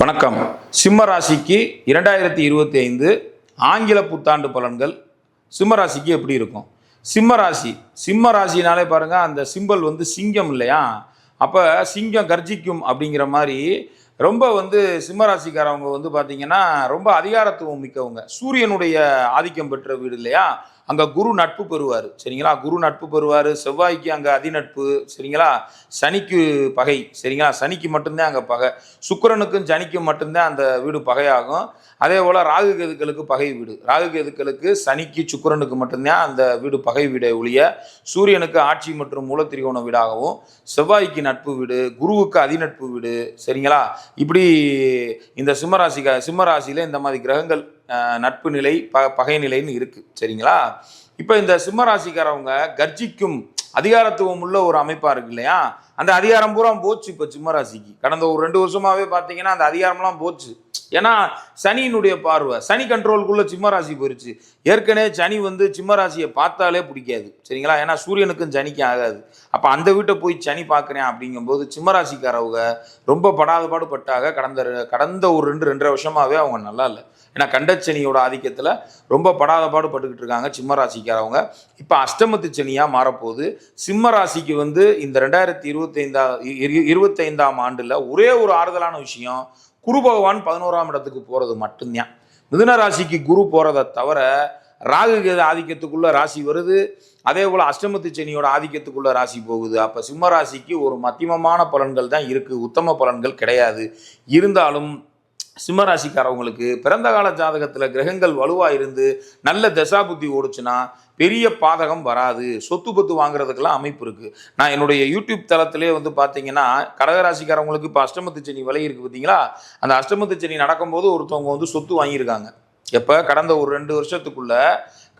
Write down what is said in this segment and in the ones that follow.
வணக்கம். சிம்ம ராசிக்கு இரண்டாயிரத்தி இருபத்தி ஐந்து ஆங்கில புத்தாண்டு பலன்கள் சிம்ம ராசிக்கு எப்படி இருக்கும்? சிம்ம ராசி சிம்ம ராசினாலே பாருங்கள் அந்த சிம்பல் வந்து சிங்கம் இல்லையா? அப்போ சிங்கம் கர்ஜிக்கும் அப்படிங்கிற மாதிரி ரொம்ப வந்து சிம்மராசிக்காரவங்க வந்து பார்த்தீங்கன்னா ரொம்ப அதிகாரத்துவம் மிக்கவங்க. சூரியனுடைய ஆதிக்கம் பெற்ற வீடு இல்லையா? அங்கே குரு நட்பு பெறுவார். சரிங்களா? குரு நட்பு பெறுவார். செவ்வாய்க்கு அங்கே அதிநட்பு. சரிங்களா? சனிக்கு பகை. சரிங்களா? சனிக்கு மட்டும்தான் அங்கே பகை. சுக்கரனுக்கும் சனிக்கும் மட்டும்தான் அந்த வீடு பகையாகும். அதே போல் ராகு கேதுக்களுக்கு பகை வீடு. ராகு கேதுக்களுக்கு சனிக்கு சுக்கிரனுக்கு மட்டும்தான் அந்த வீடு பகை வீடை ஒழிய சூரியனுக்கு ஆட்சி மற்றும் மூலத்திரிகோண வீடாகவும் செவ்வாய்க்கு நட்பு வீடு குருவுக்கு அதிநட்பு வீடு. சரிங்களா? இப்படி இந்த சிம்மராசிக்கா சிம்மராசியில் இந்த மாதிரி கிரகங்கள் அஹ், நட்பு நிலை ப பகை நிலைன்னு இருக்கு. சரிங்களா? இப்போ இந்த சிம்மராசிக்காரவங்க கர்ஜிக்கும் அதிகாரத்துவம் உள்ள ஒரு அமைப்பா இருக்கு இல்லையா? அந்த அதிகாரம் பூரா போச்சு இப்போ சிம்மராசிக்கு. கடந்த ஒரு ரெண்டு வருஷமாவே பார்த்தீங்கன்னா அந்த அதிகாரம்லாம் போச்சு. ஏன்னா சனியினுடைய பார்வை. சனி கண்ட்ரோலுக்குள்ள சிம்மராசி போயிருச்சு. ஏற்கனவே சனி வந்து சிம்மராசியை பார்த்தாலே பிடிக்காது. சரிங்களா? ஏன்னா சூரியனுக்கும் சனிக்கும் ஆகாது. அப்போ அந்த வீட்டை போய் சனி பார்க்குறேன் அப்படிங்கும்போது சிம்மராசிக்காரவங்க ரொம்ப படாத பாடுபட்டாக கடந்த கடந்த ஒரு ரெண்டு ரெண்டரை வருஷமாகவே அவங்க நல்லா இல்லை. ஏன்னா கண்டச்சனியோட ஆதிக்கத்தில் ரொம்ப படாத பாடுபட்டுக்கிட்டு இருக்காங்க சிம்மராசிக்காரவங்க. இப்போ அஷ்டமத்து சனியாக மாறப்போகுது. சிம்மராசிக்கு வந்து இந்த ரெண்டாயிரத்தி இருபது இருபத்தைந்தா இருபத்தைந்தாம் ஆண்டில் ஒரே ஒரு ஆறுதலான விஷயம் குரு பகவான் பதினோராம் இடத்துக்கு போகிறது மட்டும்தான். மிதுன ராசிக்கு குரு போகிறத தவிர ராகு கேது ஆதிக்கத்துக்குள்ள ராசி வருது. அதே போல் அஷ்டமத்து சனியோட ஆதிக்கத்துக்குள்ள ராசி போகுது. அப்போ சிம்ம ராசிக்கு ஒரு மத்தியமமான பலன்கள் தான் இருக்குது உத்தம பலன்கள் கிடையாது. இருந்தாலும் சிம்மராசிக்காரவங்களுக்கு பிறந்த கால ஜாதகத்தில் கிரகங்கள் வலுவாக இருந்து நல்ல தசாபுத்தி ஓடுச்சுன்னா பெரிய பாதகம் வராது. சொத்து பத்து வாங்குறதுக்கெல்லாம் அமைப்பு இருக்குது நான் என்னுடைய யூடியூப் தளத்திலே வந்து பார்த்தீங்கன்னா கடகராசிக்காரவங்களுக்கு இப்போ அஷ்டமத்து சனி விலை இருக்குது பார்த்தீங்களா அந்த அஷ்டமத்து சனி நடக்கும்போது ஒருத்தவங்க வந்து சொத்து வாங்கியிருக்காங்க. எப்போ? கடந்த ஒரு ரெண்டு வருஷத்துக்குள்ள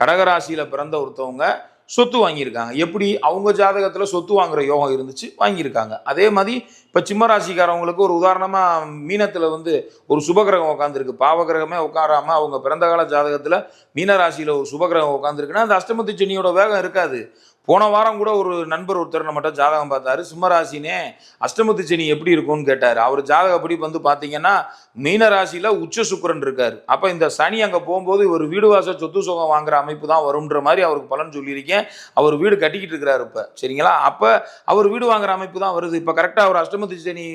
கடகராசியில் பிறந்த ஒருத்தவங்க சொத்து வாங்கியிருக்காங்க. எப்படி? அவங்க ஜாதகத்தில் சொத்து வாங்குற யோகம் இருந்துச்சு வாங்கியிருக்காங்க. அதே மாதிரி இப்போ சிம்மராசிக்காரவங்களுக்கு ஒரு உதாரணமாக மீனத்தில் வந்து ஒரு சுபகிரகம் உட்காந்துருக்கு பாவகிரகமே உட்காராம அவங்க பிறந்த கால ஜாதகத்தில் மீனராசியில் ஒரு சுபகிரகம் உட்காந்துருக்குன்னா அந்த அஷ்டமத்து சனியோட வேகம் இருக்காது. போன வாரம் கூட ஒரு நண்பர் ஒருத்தர் நம்மகிட்ட ஜாதகம் பார்த்தாரு. சிம்மராசினே அஷ்டமத்து சனி எப்படி இருக்கும்னு கேட்டார். அவர் ஜாதகப்படி வந்து பார்த்தீங்கன்னா மீனராசியில் உச்ச சுக்கரன் இருக்கார். அப்போ இந்த சனி அங்கே போகும்போது இவர் வீடு வாசல் சொத்து சுகம் வாங்குற அமைப்பு தான் வரும்ன்ற மாதிரி அவருக்கு பலன் சொல்லியிருக்கேன். அவர் வீடு கட்டிக்கிட்டு இருக்கிறாரு இப்போ. சரிங்களா? அப்போ அவர் வீடு வாங்குற அமைப்பு தான் வருது. இப்போ கரெக்டாக அவர் அஷ்டமத்து சனி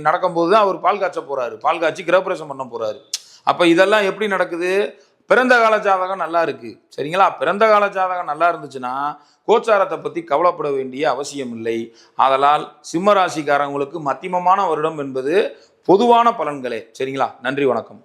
நடக்கும்போது தான் அவர் பால் காய்ச்ச போறாரு. பால் காய்ச்சி கிரகப்பிரவேசம் பண்ண போறாரு. அப்போ இதெல்லாம் எப்படி நடக்குது? பிறந்த கால ஜாதகம் நல்லா இருக்கு. சரிங்களா? பிறந்த கால ஜாதகம் நல்லா இருந்துச்சுன்னா கோச்சாரத்தை பற்றி கவலைப்பட வேண்டிய அவசியம் இல்லை. ஆதலால் சிம்ம ராசிக்காரங்களுக்கு மத்தியமமான வருடம் என்பது பொதுவான பலன்களே. சரிங்களா? நன்றி வணக்கம்.